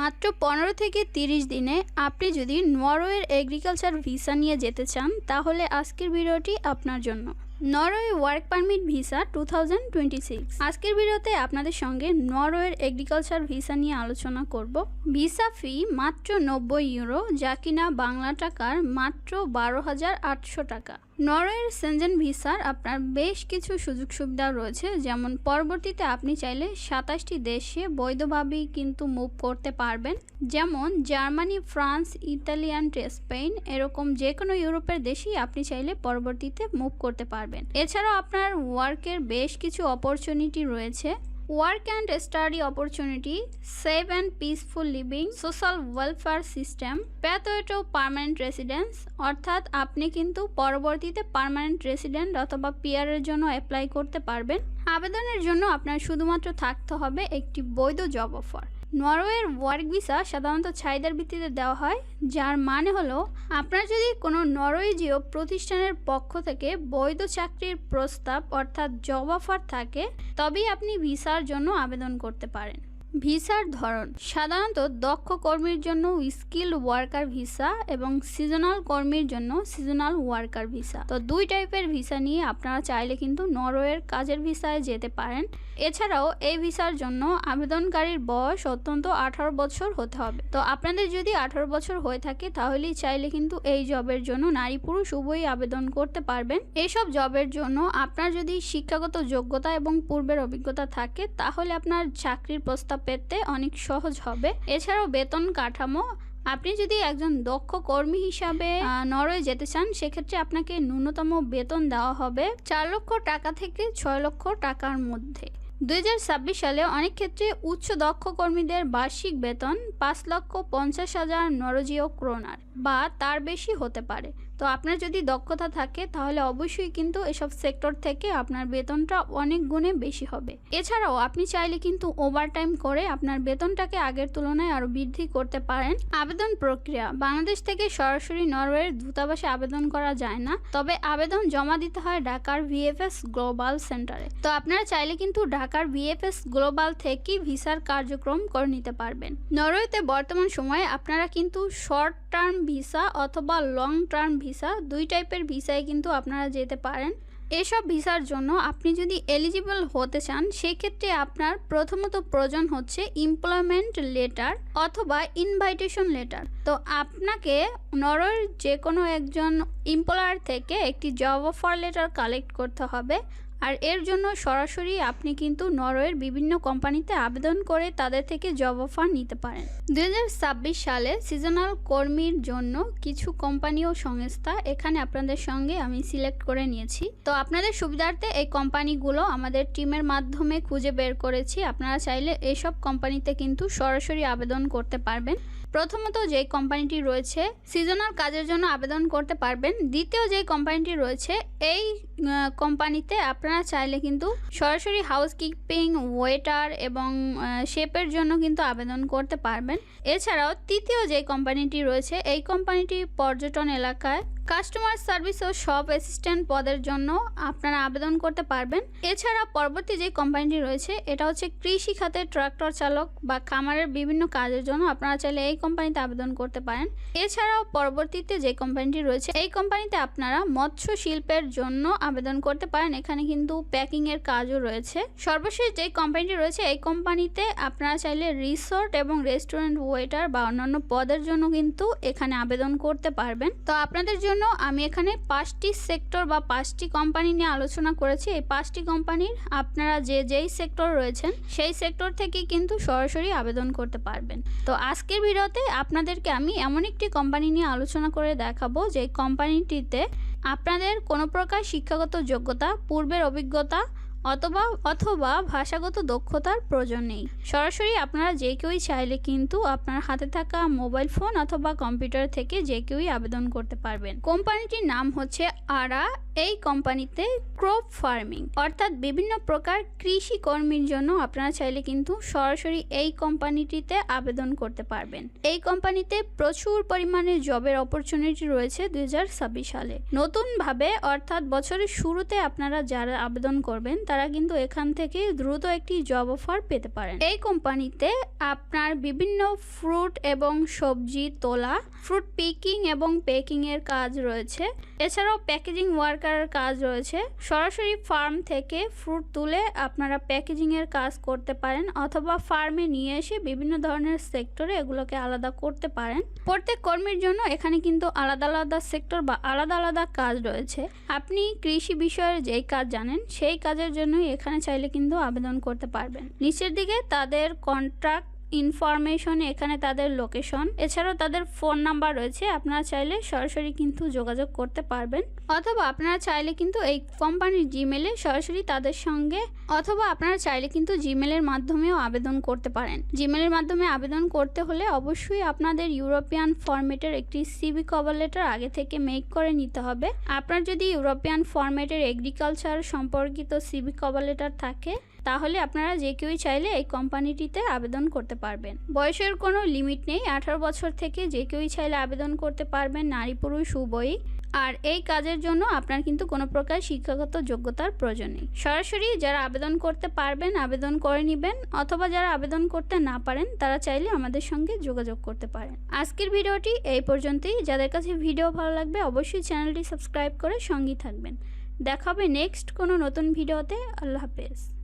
মাত্র পনেরো থেকে তিরিশ দিনে আপনি যদি নরওয়ের এগ্রিকালচার ভিসা নিয়ে যেতে চান, তাহলে আজকের ভিডিওটি আপনার জন্য। Norway work permit visa to আজকের ভিডিওতে আপনাদের সঙ্গে নরওয়ের এগ্রিকালচার ভিসা নিয়ে আলোচনা করব। ভিসা ফি মাত্র নব্বই ইউরো, যা কিনা বাংলা টাকার মাত্র বারো হাজার আটশো টাকা। নরওয়ের সেনজেন ভিসার আপনার বেশ কিছু সুযোগ সুবিধা রয়েছে, যেমন পরবর্তীতে আপনি চাইলে সাতাশটি দেশে বৈধভাবেই কিন্তু মুভ করতে পারবেন। যেমন জার্মানি, ফ্রান্স ইতালিয়ান স্পেন এরকম যে কোনো ইউরোপের দেশেই আপনি চাইলে পরবর্তীতে মুভ করতে পারবেন। এছাড়াও আপনার ওয়ার্কের বেশ কিছু অপরচুনিটি রয়েছে। Work and study opportunity safe and peaceful living social welfare system pathway to permanent residence অর্থাৎ আপনি কিন্তু পরবর্তীতে পার্মানেন্ট রেসিডেন্ট অথবা পিয়ারের জন্য অ্যাপ্লাই করতে পারবেন। আবেদনের জন্য আপনার শুধুমাত্র থাকতে হবে একটি বৈধ জব অফার নরওয়ের ওয়ার্ক ভিসা সাধারণত চাহিদার ভিত্তিতে দেওয়া হয়, যার মানে হলো আপনার যদি কোনো নরওয়েজীয় প্রতিষ্ঠানের পক্ষ থেকে বৈধ চাকরির প্রস্তাব অর্থাৎ জব অফার থাকে, তবেই আপনি ভিসার জন্য আবেদন করতে পারেন। ভিসার ধরন। সাধারণত দক্ষ কর্মীর জন্য স্কিল্ড ওয়ার্কার ভিসা এবং সিজনাল কর্মীর জন্য সিজনাল ওয়ার্কার ভিসা। তো দুই টাইপের ভিসা নিয়ে আপনারা চাইলে কিন্তু নরওয়ের কাজের ভিসায় যেতে পারেন। এছাড়াও এই ভিসার জন্য আবেদনকারীর বয়স অত্যন্ত আঠারো বছর হতে হবে। তো আপনাদের যদি আঠারো বছর হয়ে থাকে, তাহলেই চাইলে কিন্তু এই জবের জন্য নারী পুরুষ উভয়ই আবেদন করতে পারবেন। এইসব জবের জন্য আপনার যদি শিক্ষাগত যোগ্যতা এবং পূর্বের অভিজ্ঞতা থাকে, তাহলে আপনার চাকরির প্রস্তাব পেতে অনেক সহজ হবে। এছাড়াও বেতন কাঠামো, আপনি যদি একজন দক্ষ কর্মী হিসাবে নরওয়ে যেতে চান, সেক্ষেত্রে আপনাকে ন্যূনতম বেতন দেওয়া হবে চার লক্ষ টাকা থেকে ছয় লক্ষ টাকার মধ্যে। দুই হাজার ছাব্বিশ সালে অনেক ক্ষেত্রে উচ্চ দক্ষ কর্মীদের বার্ষিক বেতন পাঁচ লক্ষ পঞ্চাশ হাজার নরজীয় ক্রোনার বা তার বেশি হতে পারে। তো আপনার যদি দক্ষতা থাকে, তাহলে অবশ্যই কিন্তু এসব সেক্টর থেকে আপনার বেতনটা অনেক গুণে বেশি হবে। এছাড়াও আপনি চাইলে কিন্তু ওভারটাইম করে আপনার বেতনটাকে আগের তুলনায় আরও বৃদ্ধি করতে পারেন। আবেদন প্রক্রিয়া, বাংলাদেশ থেকে সরাসরি নরওয়ের দূতাবাসে আবেদন করা যায় না, তবে আবেদন জমা দিতে হয় ঢাকার ভিএফএস গ্লোবাল সেন্টারে। তো আপনারা চাইলে কিন্তু ঢাকার ভিএফএস গ্লোবাল থেকেই ভিসার কার্যক্রম করে নিতে পারবেন। নরওয়েতে বর্তমান সময়ে আপনারা কিন্তু শর্ট টার্ম ভিসা অথবা লং টার্ম ভিসা দুই টাইপের ভিসায় কিন্তু আপনারা যেতে পারেন। এসব ভিসার জন্য আপনি যদি এলিজিবল হতে চান, সেক্ষেত্রে আপনার প্রথমত প্রয়োজন হচ্ছে এমপ্লয়মেন্ট লেটার অথবা ইনভাইটেশন লেটার তো আপনাকে নরওয়ের যে কোনো একজন এমপ্লয়ার থেকে একটি জব অফার লেটার কালেক্ট করতে হবে। আর এর জন্য সরাসরি আপনি কিন্তু নরওয়ের বিভিন্ন কোম্পানিতে আবেদন করে তাদের থেকে জব অফার নিতে পারেন। দু হাজার ছাব্বিশ সালে সিজনাল কর্মীর জন্য কিছু কোম্পানি ও সংস্থা এখানে আপনাদের সঙ্গে আমি সিলেক্ট করে নিয়েছি। তো আপনাদের সুবিধার্থে এই কোম্পানিগুলো আমাদের টিমের মাধ্যমে খুঁজে বের করেছি। আপনারা চাইলে এইসব কোম্পানিতে কিন্তু সরাসরি আবেদন করতে পারবেন। প্রথমত যে কোম্পানিটি রয়েছে, সিজনাল কাজের জন্য আবেদন করতে পারবেন। দ্বিতীয় যে কোম্পানিটি রয়েছে, এই কোম্পানিতে আপনারা চাইলে কিন্তু সরাসরি হাউস কিপিং ওয়েটার এবং শেপের জন্য কিন্তু আবেদন করতে পারবেন। এছাড়াও তৃতীয় যে কোম্পানিটি রয়েছে, এই কোম্পানিটি পর্যটন এলাকায় কাস্টমার সার্ভিস ও শপ অ্যাসিস্ট্যান্ট পদের জন্য আপনারা আবেদন করতে পারবেন। এছাড়া পরবর্তী যে কোম্পানিটি রয়েছে, এটা হচ্ছে কৃষি খাতে ট্রাক্টর চালক বা খামারের বিভিন্ন কাজের জন্য আপনারা চাইলে এই কোম্পানিতে আবেদন করতে পারেন। এছাড়াও পরবর্তীতে যে কোম্পানিটি রয়েছে, এই কোম্পানিতে আপনারা মৎস্য শিল্পের জন্য আবেদন করতে পারেন। এখানে কিন্তু প্যাকিং এর কাজও রয়েছে। সর্বশেষ যে কোম্পানিটি রয়েছে, এই কোম্পানিতে আপনারা চাইলে রিসোর্ট এবং রেস্টুরেন্ট ওয়েটার বা অন্যান্য পদের জন্য কিন্তু এখানে আবেদন করতে পারবেন। তো আপনাদের জন্য আমি এখানে পাঁচটি সেক্টর বা পাঁচটি কোম্পানি নিয়ে আলোচনা করেছি। এই পাঁচটি কোম্পানির আপনারা যে যেই সেক্টর রয়েছেন, সেই সেক্টর থেকে কিন্তু সরাসরি আবেদন করতে পারবেন। তো আজকের ভিডিওতে আপনাদেরকে আমি এমন একটি কোম্পানি নিয়ে আলোচনা করে দেখাবো যে কোম্পানিটিতে আপনাদের কোনো প্রকার শিক্ষাগত যোগ্যতা, পূর্বের অভিজ্ঞতা অথবা অথবা ভাষাগত দক্ষতার প্রয়োজন নেই। সরাসরি আপনারা যে কেউই চাইলে কিন্তু আপনার হাতে থাকা মোবাইল ফোন অথবা কম্পিউটার থেকে যে কেউই আবেদন করতে পারবেন। কোম্পানিটির নাম হচ্ছে আরা এই কোম্পানিতে ক্রপ ফার্মিং, অর্থাৎ বিভিন্ন প্রকার কৃষি কর্মীর জন্য আপনারা চাইলে কিন্তু সরাসরি এই কোম্পানিটিতে আবেদন করতে পারবেন। এই কোম্পানিতে প্রচুর পরিমাণে জবের অপরচুনিটি রয়েছে দুই সালে। নতুনভাবে, অর্থাৎ বছরের শুরুতে আপনারা যারা আবেদন করবেন, তারা কিন্তু এখান থেকে দ্রুত একটি জব অফার পেতে পারেন। এই কোম্পানিতে আপনার বিভিন্ন ফ্রুট এবং সবজি তোলা ফ্রুট পিকিং এবং প্যাকিং এর কাজ রয়েছে। এছাড়াও প্যাকেজিং ওয়ার্কারের কাজ রয়েছে। সরাসরি ফার্ম থেকে ফ্রুট তুলে আপনারা প্যাকেজিং এর কাজ করতে পারেন অথবা ফার্মে নিয়ে এসে বিভিন্ন ধরনের সেক্টরে এগুলোকে আলাদা করতে পারেন। প্রত্যেক কর্মীর জন্য এখানে কিন্তু আলাদা আলাদা সেক্টর বা আলাদা আলাদা কাজ রয়েছে। আপনি কৃষি বিষয়ের যেই কাজ জানেন, সেই কাজের জন্যই এখানে চাইলে কিন্তু আবেদন করতে পারবেন। নিচের দিকে তাদের কন্ট্রাক্ট ইনফরমেশন এখানে তাদের লোকেশন এছাড়াও তাদের ফোন নাম্বার রয়েছে, আপনারা চাইলে সরাসরি কিন্তু যোগাযোগ করতে পারবেন। অথবা আপনারা চাইলে কিন্তু এই কোম্পানির জিমেলে সরাসরি তাদের সঙ্গে, অথবা আপনারা চাইলে কিন্তু জিমেলের মাধ্যমেও আবেদন করতে পারেন। জিমেলের মাধ্যমে আবেদন করতে হলে অবশ্যই আপনাদের ইউরোপিয়ান ফরম্যাটের একটি সিভি কভার লেটার আগে থেকে মেক করে নিতে হবে। আপনার যদি ইউরোপিয়ান ফরম্যাটের এগ্রিকালচার সম্পর্কিত সিভি কভার লেটার থাকে তাহলে আপনারা যে কেউই চাইলে এই কোম্পানিটিতে আবেদন করতে পারবেন। বয়সের কোনো লিমিট নেই, আঠারো বছর থেকে যে কেউই চাইলে আবেদন করতে পারবেন, নারী, পুরুষ, উভয়ই। আর এই কাজের জন্য আপনার কিন্তু কোনো প্রকার শিক্ষাগত যোগ্যতার প্রয়োজন নেই। সরাসরি যারা আবেদন করতে পারবেন, আবেদন করে নেবেন, অথবা যারা আবেদন করতে না পারেন, তারা চাইলে আমাদের সঙ্গে যোগাযোগ করতে পারেন। আজকের ভিডিওটি এই পর্যন্তই। যাদের কাছে ভিডিও ভালো লাগবে, অবশ্যই চ্যানেলটি সাবস্ক্রাইব করে সঙ্গেই থাকবেন। দেখা হবে নেক্সট কোনো নতুন ভিডিওতে। আল্লাহ হাফেজ।